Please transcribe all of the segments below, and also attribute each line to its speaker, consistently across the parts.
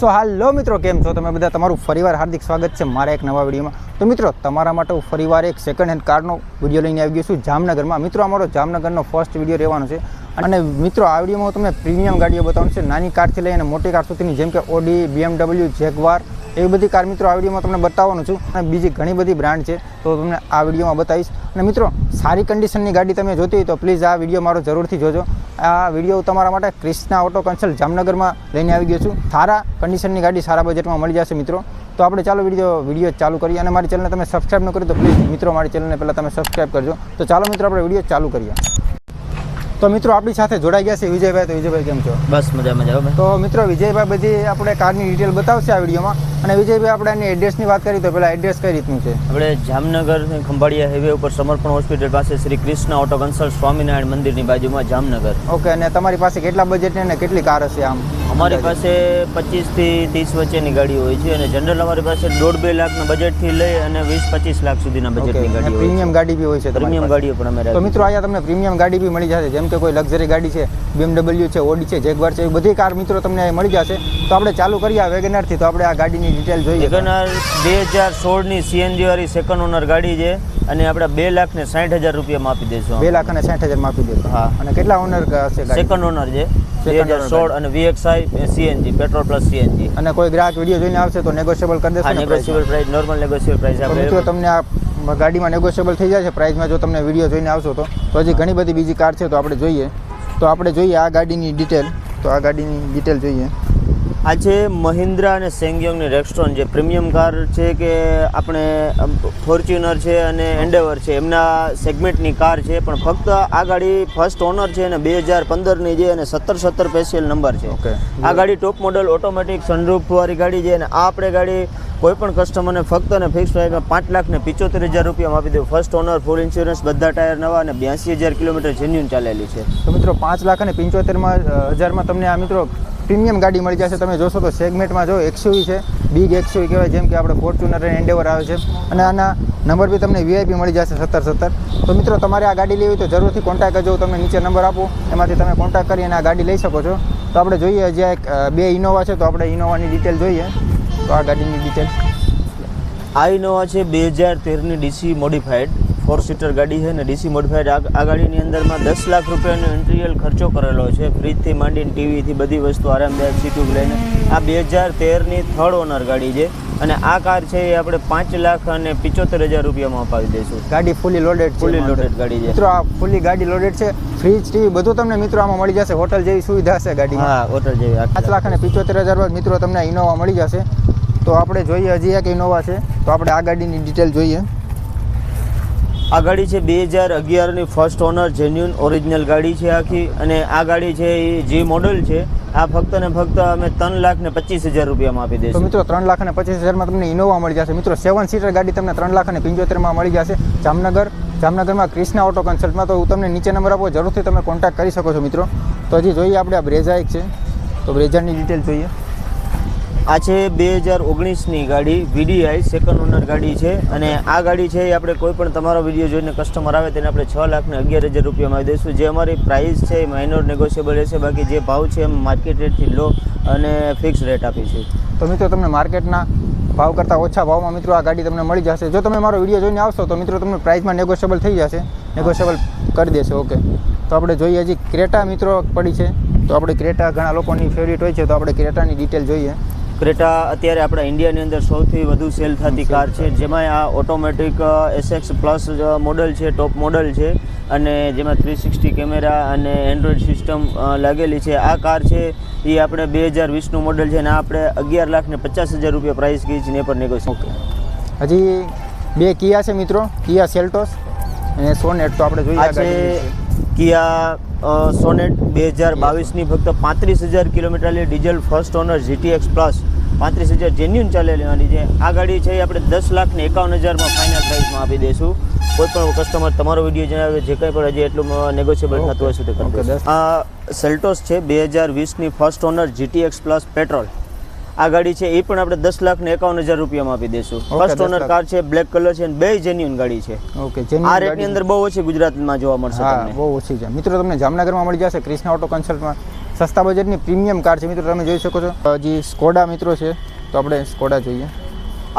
Speaker 1: સો હાલો મિત્રો, કેમ છો તમે બધા? તમારું ફરીવાર હાર્દિક સ્વાગત છે મારા એક નવા વિડીયોમાં. તો મિત્રો, તમારા માટે હું ફરીવાર એક સેકન્ડ હેન્ડ કારનો વીડિયો લઈને આવી ગયો છું જામનગરમાં. મિત્રો, અમારો જામનગરનો ફર્સ્ટ વીડિયો રહેવાનો છે. અને મિત્રો, આ વિડીયોમાં તમને પ્રીમિયમ ગાડીઓ બતાવવાનું છે. નાની કારથી લઈને મોટી કાર સુધીની, જેમ કે ઓડી બીએમડબલ્યુ જેગવાર એવી બધી કાર મિત્રો, આ વિડીયોમાં તમને બતાવવાનું છું અને બીજી ઘણી બધી બ્રાન્ડ છે, તો તમને આ વિડીયોમાં બતાવીશ. અને મિત્રો, સારી કન્ડિશનની ગાડી તમે જોતી હોય તો પ્લીઝ આ વીડિયો મારો જરૂરથી જોજો. આ વીડિયો તમારા માટે ક્રિષ્ના ઓટો કન્સલ્ટ જામનગરમાં લઈને આવી ગયો છું. સારા કન્ડિશનની ગાડી સારા બજેટમાં મળી જશે મિત્રો. તો આપણે ચાલો વીડિયો વીડિયો ચાલુ કરીએ અને મારી ચેનલને તમે સબસ્ક્રાઈબ ન કરી તો પ્લીઝ મિત્રો મારી ચેનલને પહેલાં તમે સબસ્ક્રાઈબ કરજો. તો ચાલો મિત્રો, આપણે વીડિયો ચાલુ કરીએ. તો મિત્રો આપણી સાથે જોડાઈ ગયા છે વિજયભાઈ. તો વિજયભાઈ કેમ છો?
Speaker 2: બસ મજા મજા
Speaker 1: તો મિત્રો વિજયભાઈ બધી આપણે કારની ડિટેલ બતાવશે આ વિડીયોમાં. અને વિજયભાઈ આપણે એની એડ્રેસની વાત કરીએ તો પહેલાં એડ્રેસ કઈ રીતનું છે?
Speaker 2: આપણે જામનગર ખંભાળિયા હાઈવે ઉપર સમર્પણ હોસ્પિટલ પાસે શ્રી કૃષ્ણ ઓટો કન્સલ્ટ સ્વામિનારાયણ મંદિરની બાજુમાં જામનગર.
Speaker 1: ઓકે અને તમારી પાસે કેટલા બજેટની અને કેટલી કાર હશે આમ?
Speaker 2: અમારી પાસે પચીસથી ત્રીસ વચ્ચેની ગાડીઓ હોય છે અને જનરલ અમારી પાસે દોઢ બે લાખના બજેટથી લઈ અને વીસ પચીસ લાખ સુધીના
Speaker 1: બજેટ
Speaker 2: બજેટની ગાડીઓ
Speaker 1: પ્રીમિયમ ગાડી બી હોય છે
Speaker 2: છે પ્રીમિયમ ગાડીઓ પણ અમે
Speaker 1: તો મિત્રો અહીંયા તમને પ્રીમિયમ ગાડી બી મળી જશે જેમ કે કોઈ લક્ઝરી ગાડી છે BMW છે ઓડી છે જેગવાર છે એ બધી કાર મિત્રો તમને મળી જશે. તો આપણે ચાલુ કરીએ આ વેગનારથી તો આપણે આ ગાડીની ડિટેલ જોઈએ.
Speaker 2: વેગનાર બે હજાર સોળની સીએનજી વાળી સેકન્ડ ઓનર ગાડી છે અને આપણે બે લાખ ને સાઠ હજાર રૂપિયામાં આપી દઈશું
Speaker 1: બે લાખ અને સાઠ હજારમાં આપી દેશો
Speaker 2: હા.
Speaker 1: અને કેટલા ઓનર હશે
Speaker 2: સેકન્ડ ઓનર છે. બે હજાર સોળ અને VXI CNG petrol plus CNG
Speaker 1: અને કોઈ ગ્રાહક વીડિયો જોઈને આવશે તો નેગોશિયેબલ કરી દેશો
Speaker 2: negotiable price normal negotiable price
Speaker 1: તો મિત્રો તમને આ ગાડીમાં નેગોશિયેબલ થઈ જશે પ્રાઇસમાં જો તમને વીડિયો જોઈને આવશો તો. હજી ઘણી બધી બીજી કાર છે, તો આપણે જોઈએ. તો આપણે જોઈએ આ ગાડીની ડિટેલ તો આ ગાડીની ડિટેલ જોઈએ.
Speaker 2: આ છે મહિન્દ્રા અને સેંગયોંગની રેક્સ્ટોન જે પ્રીમિયમ કાર છે કે આપણે ફોર્ચ્યુનર છે અને એન્ડેવર છે એમના સેગમેન્ટની કાર છે પણ ફક્ત આ ગાડી ફર્સ્ટ ઓનર છે અને બે હજાર પંદરની છે અને સત્તર સત્તર સ્પેશિયલ નંબર છે.
Speaker 1: ઓકે
Speaker 2: આ ગાડી ટોપ મોડલ ઓટોમેટિક સનરૂફવાળી ગાડી છે અને આ આપણે ગાડી કોઈ પણ કસ્ટમરને ફક્ત અને ફિક્સ પ્રાઇસમાં પાંચ લાખ ને પિચોતેર હજાર રૂપિયામાં આપી દેવું. ફર્સ્ટ ઓનર ફૂલ ઇન્સ્યોરન્સ બધા ટાયર નવા અને બ્યાસી હજાર કિલોમીટર જેન્યુન ચાલેલી છે.
Speaker 1: તો મિત્રો પાંચ લાખ અને પંચોતેરમાં હજારમાં તમને આ મિત્રો પ્રીમિયમ ગાડી મળી જશે. તમે જોશો તો સેગમેન્ટમાં જો એક્સયુવી છે બિગ એક્સયુવી કહેવાય, જેમ કે આપણે ફોર્ચ્યુનર અને એન્ડેવર આવે છે. અને આના નંબર બી તમને વીઆઈપી મળી જશે સત્તર સત્તર. તો મિત્રો, તમારે આ ગાડી લેવી તો જરૂરથી કોન્ટેક્ટ કરજો. તમે નીચે નંબર આપું. એમાંથી તમે કોન્ટેક્ટ કરી અને આ ગાડી લઈ શકો છો. તો આપણે જોઈએ, હજી એક બે ઇનોવા છે, તો આપણે ઇનોવાની ડિટેલ જોઈએ. તો આ ગાડીની ડિટેલ
Speaker 2: આ ઇનોવા છે બે હજાર તેરની ડીસી મોડિફાઈડ ફોર સીટર ગાડી છે ને ડીસી મોડિફાઈડ આ ગાડીની અંદરમાં દસ લાખ રૂપિયાનો ઇન્ટિરિયર ખર્ચો કરેલો છે. ફ્રીજથી માંડીને ટીવીથી બધી વસ્તુ આરામદાયક સીટું લઈને. આ બે હજાર તેરની થર્ડ ઓનર ગાડી છે અને આ કાર છે એ આપણે પાંચ લાખ અને પિચોતેર હજાર રૂપિયામાં અપાવી દઈશું.
Speaker 1: ગાડી ફૂલી લોડેડ
Speaker 2: ફૂલી લોડેડ ગાડી છે.
Speaker 1: મિત્રો આ ફૂલી ગાડી લોડેડ છે. ફ્રીજ ટીવી બધું તમને મિત્રો આમાં મળી જશે. હોટલ જેવી સુવિધા છે ગાડી
Speaker 2: હા હોટલ જેવી
Speaker 1: પાંચ લાખ અને પિચોતેર હજારમાં મિત્રો તમને ઇનોવા મળી જશે. તો આપણે જોઈએ હજી એક ઇનોવા છે. તો આપણે આ ગાડીની ડિટેલ જોઈએ.
Speaker 2: આ ગાડી છે બે હજાર અગિયારની ફર્સ્ટ ઓનર જેન્યુન ઓરિજિનલ ગાડી છે આખી. અને આ ગાડી છે એ જે મોડલ છે આ ફક્ત ને ફક્ત અમે ત્રણ લાખ ને પચીસ હજાર રૂપિયામાં આપી
Speaker 1: તો
Speaker 2: દઈશું.
Speaker 1: મિત્રો ત્રણ લાખ અને પચીસ હજારમાં તમને ઇનોવા મળી જશે. મિત્રો સેવન સીટર ગાડી તમને ત્રણ લાખ અને પંચોતેરમાં મળી જશે. જામનગર જામનગરમાં ક્રિષ્ના ઓટો કન્સલ્ટમાં તો હું તમને નીચે નંબર આપો જરૂરથી તમે કોન્ટેક્ટ કરી શકો છો મિત્રો. તો હજી જોઈએ આપણે આ બ્રેઝા એક છે. તો બ્રેઝાની ડિટેલ જોઈએ.
Speaker 2: આ છે બે હજાર ઓગણીસની ગાડી વીડીઆઈ સેકન્ડ ઓનર ગાડી છે. અને આ ગાડી છે એ આપણે કોઈ પણ તમારો વીડિયો જોઈને કસ્ટમર આવે તેને આપણે છ લાખને અગિયાર હજાર રૂપિયામાં આવી દઈશું. જે અમારી પ્રાઇસ છે એ માઇનોર નેગોશિયેબલ રહેશે. બાકી જે ભાવ છે એમ માર્કેટ રેટથી લો અને ફિક્સ રેટ આપીશું
Speaker 1: તો મિત્રો તમને માર્કેટના ભાવ કરતાં ઓછા ભાવમાં મિત્રો આ ગાડી તમને મળી જશે. જો તમે મારો વીડિયો જોઈને આવશો તો મિત્રો તમને પ્રાઇસમાં નેગોશિયેબલ થઈ જશે. નેગોશિયેબલ કરી દેશે ઓકે તો આપણે જોઈએ હજી ક્રેટા મિત્રો પડી છે. તો આપણે ક્રેટા ઘણા લોકોની ફેવરિટ હોય છે. તો આપણે ક્રેટાની ડિટેલ જોઈએ.
Speaker 2: ક્રેટા અત્યારે આપણા ઇન્ડિયાની અંદર સૌથી વધુ સેલ થતી કાર છે. જેમાં આ ઓટોમેટિક એસએક્સ પ્લસ મોડલ છે ટોપ મોડલ છે અને જેમાં થ્રી સિક્સટી કેમેરા અને એન્ડ્રોઈડ સિસ્ટમ લાગેલી છે. આ કાર છે એ આપણે બે હજાર વીસનું મોડલ છે અને આપણે અગિયાર લાખ ને પચાસ હજાર રૂપિયા પ્રાઇસ ગઈ છે ને એ પર નેગોશિયેટ
Speaker 1: હજી બે કિયા છે મિત્રો. કિયા સેલ્ટોસ અને સોનેટ તો આપણે જોઈએ
Speaker 2: કિયા સોનેટ બે હજાર બાવીસની ફક્ત પાંત્રીસ હજાર કિલોમીટરની diesel first owner GTX plus. પાંત્રીસ હજાર જેન્યુન ચાલેલી ગાડી છે. આ ગાડી છે એ આપણે દસ લાખને એકાવન હજારમાં ફાઇનલ પ્રાઇસમાં આપી દઈશું. કોઈ પણ કસ્ટમર તમારો વીડિયો જણાવે જે કંઈ પણ હજી એટલું નેગોશિયેબલ થતું હશે તે આ સેલ્ટોસ છે બે હજાર વીસની first owner GTX plus petrol. આ ગાડી છે એ પણ આપણે દસ લાખ ને એકાવન હજાર રૂપિયામાં આપી દઈશું. ફર્સ્ટ ઓનર કાર છે બ્લેક કલર છે અને બે જેન્યુન ગાડી છે.
Speaker 1: ઓકે
Speaker 2: આ રેટની અંદર બહુ ઓછી ગુજરાતમાં જોવા મળશે
Speaker 1: હા બહુ ઓછી છે. મિત્રો તમને જામનગરમાં મળી જશે ક્રિષ્ના ઓટો કન્સલ્ટમાં. સસ્તા બજેટની પ્રીમિયમ કાર છે. મિત્રો તમે જોઈ શકો છો. હજી સ્કોડા મિત્રો છે તો આપણે સ્કોડા જોઈએ.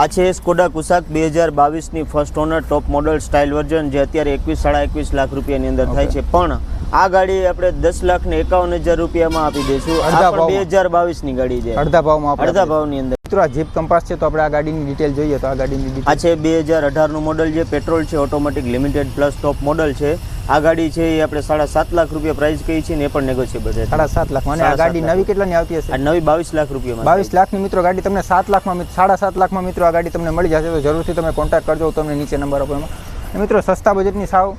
Speaker 2: આ છે સ્કોડા કુસાક બે હજાર બાવીસની first owner top model style version જે અત્યારે એકવીસ સાડા એકવીસ લાખ રૂપિયાની અંદર થાય છે. પણ આ ગાડી આપણે દસ લાખ ને એકાવન હજાર રૂપિયામાં આપી દઈશું.
Speaker 1: અડધા
Speaker 2: બે
Speaker 1: હજાર
Speaker 2: હજાર બાવીસની ગાડી છે.
Speaker 1: અડધા ભાવમાં
Speaker 2: અડધા ભાવની અંદર.
Speaker 1: મિત્રો આ જીપ કંપાસ છે તો આપણે આ ગાડીની ડિટેલ જોઈએ તો આ ગાડીની
Speaker 2: આ છે બે હજાર અઢારનું મોડલ છે પેટ્રોલ છે automatic limited plus top model છે. આ ગાડી છે એ આપણે સાડા સાત લાખ રૂપિયા પ્રાઇસ કહી છે ને એ પણ નેગોશિયેબલ છે.
Speaker 1: સાડા સાત લાખ અને આ ગાડી નવી કેટલાની આવતી હશે?
Speaker 2: નવી બાવીસ લાખ રૂપિયામાં
Speaker 1: બાવીસ લાખની મિત્રો ગાડી તમને સાત લાખમાં સાડા સાત લાખમાં મિત્રો આ ગાડી તમને મળી જશે. તો જરૂરથી તમે કોન્ટેક્ટ કરજો તમને નીચે નંબર આપો એમાં. મિત્રો સસ્તા બજેટની સાવ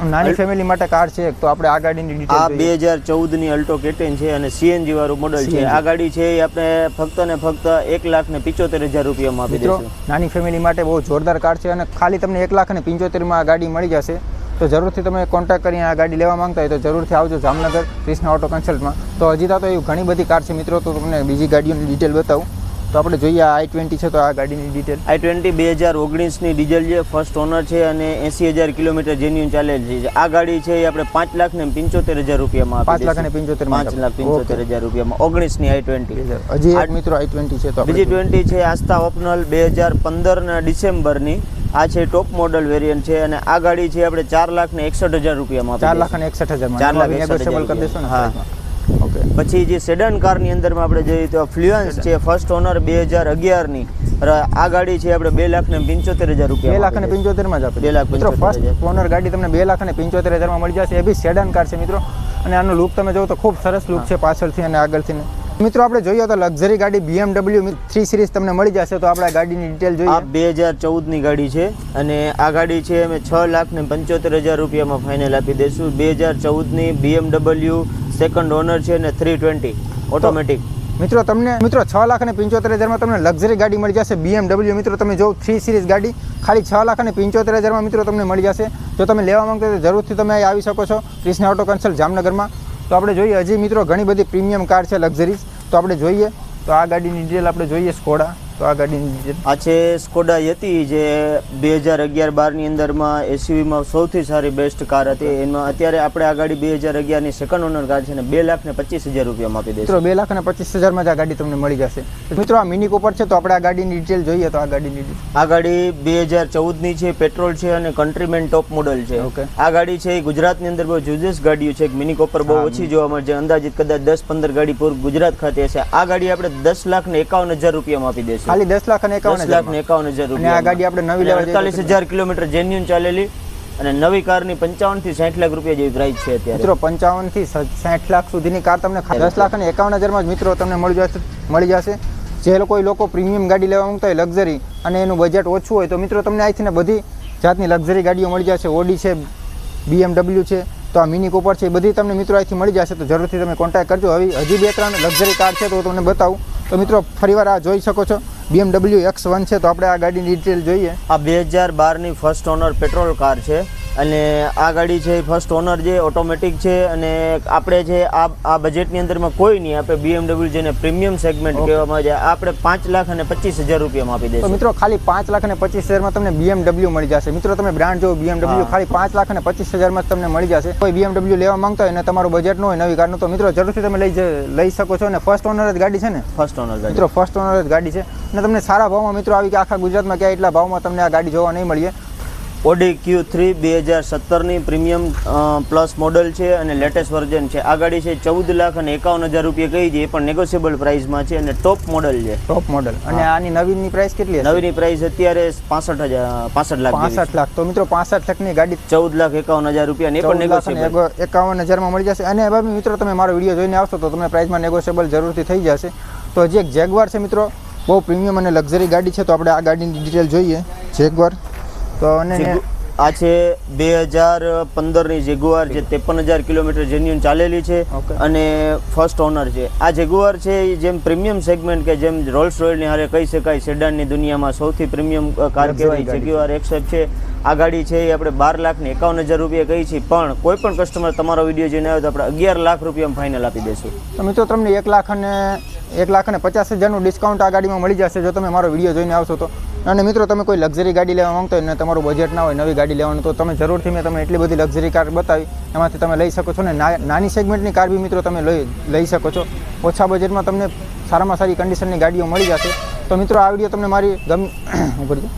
Speaker 1: નાની ફેમિલી માટે કાર છે તો આપણે આ ગાડીની
Speaker 2: આ
Speaker 1: ડિટેલ
Speaker 2: બે હજાર ચૌદની અલ્ટો કેટેન છે અને સીએનજી વાળું મોડલ છે. આ ગાડી છે એ આપણે ફક્ત ને ફક્ત એક લાખ ને પિચોતેર હજાર રૂપિયામાં આપી
Speaker 1: મિત્રો
Speaker 2: દઈશું.
Speaker 1: નાની ફેમિલી માટે બહુ જોરદાર કાર છે અને ખાલી તમને એક લાખ ને પિંચોતેરમાં આ ગાડી મળી જશે. તો જરૂરથી તમે કોન્ટેક્ટ કરીને આ ગાડી લેવા માંગતા હોય તો જરૂરથી આવજો જામનગર કૃષ્ણ ઓટો કન્સલ્ટમાં તો હજી તો એવી ઘણી બધી કાર છે મિત્રો તો તમને બીજી ગાડીઓની ડિટેલ બતાવું. તો આપણે જોઈએ આઈ ટ્વેન્ટી છે તો આ ગાડીની ડિટેલ
Speaker 2: આઈ ટ્વેન્ટી બે હજાર ઓગણીસની ડીઝલ છે ફર્સ્ટ ઓનર છે અને એસી હજાર કિલોમીટર જેન્યુન ચાલેલી છે. આ ગાડી છે એ આપણે પાંચ લાખ ને પંચોતેર હજાર રૂપિયામાં
Speaker 1: પાંચ લાખ અને પંચોતેર
Speaker 2: પાંચ લાખ પંચોતેર હજાર રૂપિયામાં. ઓગણીસની આઈ ટ્વેન્ટી.
Speaker 1: હજી આઠ મિત્રો આઈ ટ્વેન્ટી છે તો
Speaker 2: બીજી ટ્વેન્ટી છે આસ્થા ઓપનલ બે હજાર પંદરના ડિસેમ્બરની. આ છે ટોપ મોડલ વેરિયન્ટ છે અને આ ગાડી છે આપણે ચાર લાખ ને એકસઠ હજાર રૂપિયામાં
Speaker 1: ચાર લાખ ને એકસઠ હજાર
Speaker 2: ચાર લાખ એકસઠ હજાર
Speaker 1: કરી દેશો ને
Speaker 2: હા.
Speaker 1: ઓકે.
Speaker 2: પછી જે સેડન કારની અંદરમાં આપણે જોઈએ તો ફ્લુઅન્સ છે ફર્સ્ટ ઓનર બે હજાર અગિયારની. આ ગાડી છે આપણે બે લાખ ને પંચોતેર હજાર
Speaker 1: બે લાખ અને પંચોતેરમાં જ આપે
Speaker 2: બે લાખ
Speaker 1: મિત્રો ફર્સ્ટ ઓનર ગાડી તમને બે લાખ અને પંચોતેર હજારમાં મળી જશે. એ બી સેડન કાર છે મિત્રો. અને આનો લુક તમે જોવો તો ખૂબ સરસ લુક છે પાછળથી અને આગળથી મિત્રો આપણે જોઈએ તો લક્ઝરી ગાડી BMW થ્રી સિરીઝ તમને મળી જશે તો આપણે આ ગાડીની ડિટેલ
Speaker 2: આ
Speaker 1: જોઈએ
Speaker 2: બે હજાર ચૌદની ગાડી છે અને આ ગાડી છે અમે છ લાખ ને પંચોતેર હજાર રૂપિયામાં ફાઇનલ આપી દઈશું. બે હજાર ચૌદની બીએમડબલ્યુ સેકન્ડ ઓનર છે ને થ્રી ટ્વેન્ટી ઓટોમેટિક
Speaker 1: મિત્રો તમને મિત્રો છ લાખ અને પંચોતેર હજારમાં તમને લક્ઝરી ગાડી મળી જશે બીએમડબલ્યુ મિત્રો તમે જો થ્રી સિરીઝ ગાડી ખાલી છ લાખ અને પંચોતેર હજારમાં મિત્રો તમને મળી જશે. જો તમે લેવા માંગતા તો જરૂરથી તમે અહીં આવી શકો છો ક્રિષ્ના ઓટો કન્સલ્ટ જામનગરમાં. તો આપણે જોઈએ હજી મિત્રો ઘણી બધી પ્રીમિયમ કાર છે લક્ઝરીઝ તો આપણે જોઈએ તો આ ગાડીની ડિટેલ આપણે જોઈએ સ્કોડા તો આ ગાડીની
Speaker 2: આ છે સ્કોડા યતી જે બે હજાર અગિયાર બારની અંદરમાં એસયુવીમાં સૌથી સારી બેસ્ટ કાર હતી. એમાં અત્યારે આપણે આ ગાડી બે હજાર અગિયારની સેકન્ડ ઓનર કાર છે અને બે લાખ ને પચીસ હજાર રૂપિયામાં આપી દઈશું.
Speaker 1: બે લાખ અને પચીસ હજારમાં જ આ ગાડી તમને મળી જશે. મિત્રો આ મિની ઉપર છે તો આપણે આ ગાડીની ડિટેલ જોઈએ તો આ ગાડીની
Speaker 2: આ ગાડી બે હજાર ચૌદની છે પેટ્રોલ છે અને કન્ટ્રીમેન ટોપ મોડલ છે.
Speaker 1: ઓકે
Speaker 2: આ ગાડી છે એ ગુજરાતની અંદર બહુ જુદસ ગાડીઓ છે. મિની કોપર બહુ ઓછી જોવા મળે છે. અંદાજિત કદાચ દસ પંદર ગાડી પૂર ગુજરાત ખાતે હશે. આ ગાડી આપણે દસ લાખ ને એકાવન હજાર રૂપિયામાં આપી દઈશું.
Speaker 1: ખાલી દસ લાખ અને એકાવન
Speaker 2: લાખ ને એકાવન હજાર
Speaker 1: અને આ ગાડી આપણે નવી લેવા
Speaker 2: અડતાલીસ હજાર કિલોમીટર જેન્યુન ચાલેલી અને નવી કારની પંચાવનથી સાઠ લાખ રૂપિયા જેવી પ્રાઇસ છે અત્યારે.
Speaker 1: મિત્રો પંચાવનથી સાઠ લાખ સુધીની કાર તમને દસ લાખ અને એકાવન હજારમાં જ મિત્રો તમને મળી જશે મળી જશે. જે લોકો લોકો પ્રીમિયમ ગાડી લેવા માંગતા હોય લક્ઝરી અને એનું બજેટ ઓછું હોય તો મિત્રો તમને અહીંથી ને બધી જાતની લક્ઝરી ગાડીઓ મળી જશે. ઓડી છે બીએમડબલ્યુ છે તો આ મિની કોપર છે એ બધી તમને મિત્રો અહીંથી મળી જશે. તો જરૂરથી તમે કોન્ટેક્ટ કરજો. હવે હજી બે ત્રણ લક્ઝરી કાર છે તો હું તમને બતાવું. તો મિત્રો ફરીવાર આ જોઈ શકો છો. BMW એક્સ વન છે, તો આપણે આ ગાડીની ડિટેલ જોઈએ.
Speaker 2: આ બે હજાર બારની ફર્સ્ટ ઓનર પેટ્રોલ કાર છે. અને આ ગાડી છે ફર્સ્ટ ઓનર છે ઓટોમેટિક છે અને આપણે છે આ આ બજેટની અંદરમાં કોઈ નહીં આપણે BMW જેને પ્રીમિયમ સેગમેન્ટ કહેવામાં આવે છે આપણે પાંચ લાખ અને પચીસ હજાર રૂપિયામાં આપી દઈશું.
Speaker 1: મિત્રો ખાલી પાંચ લાખ અને પચીસ હજારમાં તમને BMW મળી જશે. મિત્રો તમે બ્રાન્ડ જો
Speaker 2: બીએમડબલ્યુ
Speaker 1: ખાલી પાંચ લાખ અને પચીસ હજારમાં જ તમને મળી જશે. કોઈ BMW લેવા માંગતા હોય અને તમારું બજેટ ન હોય નવી કારનું તો મિત્રો જરૂરથી તમે લઈ લઈ શકો છો. અને ફર્સ્ટ ઓનર જ ગાડી છે ને?
Speaker 2: ફર્સ્ટ ઓનર ગાડી.
Speaker 1: મિત્રો ફર્સ્ટ ઓનર જ ગાડી છે. અને તમને સારા ભાવમાં મિત્રો આવી કે આખા ગુજરાતમાં ક્યાં એટલા ભાવમાં તમને આ ગાડી જોવા નહીં મળીએ.
Speaker 2: ઓડી ક્યુ થ્રી બે હજાર સત્તરની પ્રીમિયમ પ્લસ મોડલ છે અને લેટેસ્ટ વર્ઝન છે. આ ગાડી છે ચૌદ લાખ અને એકાવન હજાર રૂપિયા કહી છે એ પણ નેગોશિયેબલ પ્રાઇસમાં છે અને ટોપ મોડલ છે.
Speaker 1: ટોપ મોડલ અને આની નવીનની પ્રાઇસ કેટલી નવીનની
Speaker 2: નવીની પ્રાઇસ અત્યારે પાસઠ હજાર પાસઠ લાખ
Speaker 1: પાસઠ લાખ. તો મિત્રો પાસઠ લાખની ગાડી
Speaker 2: ચૌદ લાખ એકાવન હજાર રૂપિયા એ પણ નેગોશિયેબલ
Speaker 1: એકાવન હજારમાં મળી જશે. અને ભાઈ મિત્રો તમે મારો વીડિયો જોઈને આવશો તો તમને પ્રાઇસમાં નેગોશિયેબલ જરૂરથી થઈ જશે. તો હજી એક જેગવાર છે મિત્રો બહુ પ્રીમિયમ અને લક્ઝરી ગાડી છે તો આપણે આ ગાડીની ડિટેલ જોઈએ. જેગવાર તો અને
Speaker 2: આ છે બે હજાર પંદરની જેગુઆર જે ત્રેપન હજાર કિલોમીટર જેન્યુન ચાલેલી છે અને ફર્સ્ટ ઓનર છે. આ જેગુઆર છે એ જેમ પ્રીમિયમ સેગમેન્ટ કે જેમ રોલ્સ રોયલની હારે કહી શકાય સેડાનની દુનિયામાં સૌથી પ્રીમિયમ કાર કહેવાય
Speaker 1: જેગુઆર
Speaker 2: જેગ્યુઆર એક્સેપ છે. આ ગાડી છે એ આપણે બાર લાખ ને એકાવન હજાર રૂપિયા કહી છીએ પણ કોઈ પણ કસ્ટમર તમારો વીડિયો જોઈને આવે તો આપણે અગિયાર લાખ રૂપિયામાં ફાઇનલ આપી દેશું.
Speaker 1: તો મિત્રો તમને એક લાખ અને એક લાખ અને પચાસ હજારનું ડિસ્કાઉન્ટ આ ગાડીમાં મળી જશે જો તમે મારો વીડિયો જોઈને આવશો તો. અને મિત્રો, તમે કોઈ લક્ઝરી ગાડી લેવા માંગતો હોય ને તમારું બજેટ ના હોય, નવી ગાડી લેવાનું, તો તમે જરૂરથી મેં તમે એટલી બધી લક્ઝરી કાર બતાવી. એમાંથી તમે લઈ શકો છો ને નાની સેગમેન્ટની કાર બી મિત્રો તમે લઈ લઈ શકો છો. ઓછા બજેટમાં તમને સારામાં સારી કન્ડિશનની ગાડીઓ મળી જશે. તો મિત્રો, આ વીડિયો તમને મારી ગમ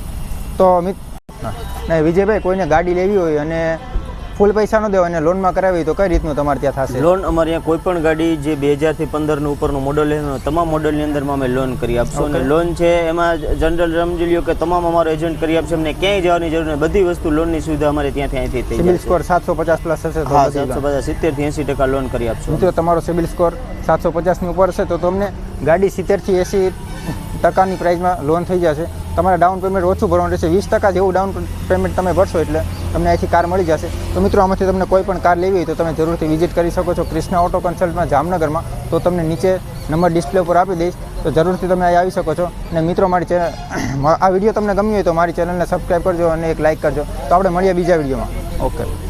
Speaker 1: તો મિત હા. ને વિજયભાઈ, કોઈને ગાડી લેવી હોય અને ફૂલ પૈસા ન દેવા અને લોનમાં કરાવી તો કઈ રીતનું તમારે ત્યાં થશે?
Speaker 2: લોન અમારે અહીંયા કોઈ પણ ગાડી જે બે હજારથી પંદરનું ઉપરનું મોડલ તમામ મોડલની અંદરમાં અમે લોન કરી આપશું. અને લોન છે એમાં જનરલ સમજી લ્યો કે તમામ અમારો એજન્ટ કરી આપશે અમને ક્યાંય જવાની જરૂર નથી. બધી વસ્તુ લોનની સુવિધા અમારે ત્યાંથી અહીંથી થઈ
Speaker 1: સિબિલ સ્કોર સાતસો પચાસ પ્લસ હશે તો
Speaker 2: હા સાતસો પચાસ સિત્તેરથી એસી ટકા લોન કરી આપશું.
Speaker 1: મિત્રો તમારો સિબિલ સ્કોર સાતસો પચાસની ઉપર હશે તો તમને ગાડી સિત્તેરથી એંસી ટકાની પ્રાઇસમાં લોન થઈ જશે. તમારે ડાઉન પેમેન્ટ ઓછું ભરવાનું રહેશે. વીસ ટકા જેવું ડાઉન પેમેન્ટ તમે ભરશો એટલે તમને અહીંથી કાર મળી જશે. તો મિત્રો, આમાંથી તમને કોઈ પણ કાર લેવી હોય તો તમે જરૂરથી વિઝિટ કરી શકો છો ક્રિષ્ના ઓટો કન્સલ્ટમાં જામનગરમાં. તો તમને નીચે નંબર ડિસ્પ્લે ઉપર આપી દઈશ. તો જરૂરથી તમે અહીં આવી શકો છો. અને મિત્રો, મારી ચેનલ આ વીડિયો તમને ગમ્યો હોય તો મારી ચેનલને સબસ્ક્રાઈબ કરજો અને એક લાઇક કરજો. તો આપણે મળીએ બીજા વિડીયોમાં. ઓકે.